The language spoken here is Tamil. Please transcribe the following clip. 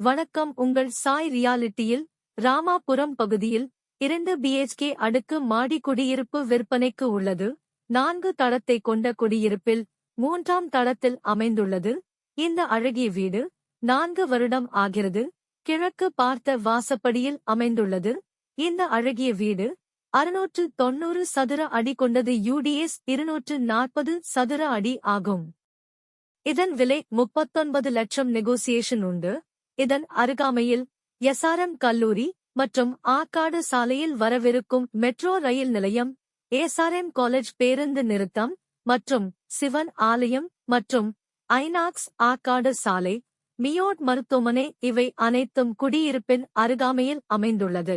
வணக்கம். உங்கள் சாய் ரியாலிட்டியில் ராமாபுரம் பகுதியில் இரண்டு பிஹெச்கே அடுக்கு மாடி குடியிருப்பு விற்பனைக்கு உள்ளது. நான்கு தளத்தை கொண்ட குடியிருப்பில் மூன்றாம் தளத்தில் அமைந்துள்ளது. இந்த அழகிய வீடு நான்கு வருடம் ஆகிறது. கிழக்கு பார்த்த வாசப்படியில் அமைந்துள்ளது. இந்த அழகிய வீடு அறுநூற்று தொன்னூறு சதுர அடி கொண்டது. யூடிஎஸ் இருநூற்று நாற்பது சதுர அடி ஆகும். இதன் விலை முப்பத்தொன்பது லட்சம் நெகோசியேஷன் உண்டு. இதன் அருகாமையில் எஸ்ஆர்எம் கல்லூரி மற்றும் ஆக்காடு சாலையில் வரவிருக்கும் மெட்ரோ ரயில் நிலையம் ஏஎஸ்ஆர்எம் காலேஜ் பேருந்து நிறுத்தம் மற்றும் சிவன் ஆலயம் மற்றும் ஐநாக்ஸ் ஆக்காடு சாலை மியோட் மருத்துவமனை இவை அனைத்தும் குடியிருப்பின் அருகாமையில் அமைந்துள்ளது.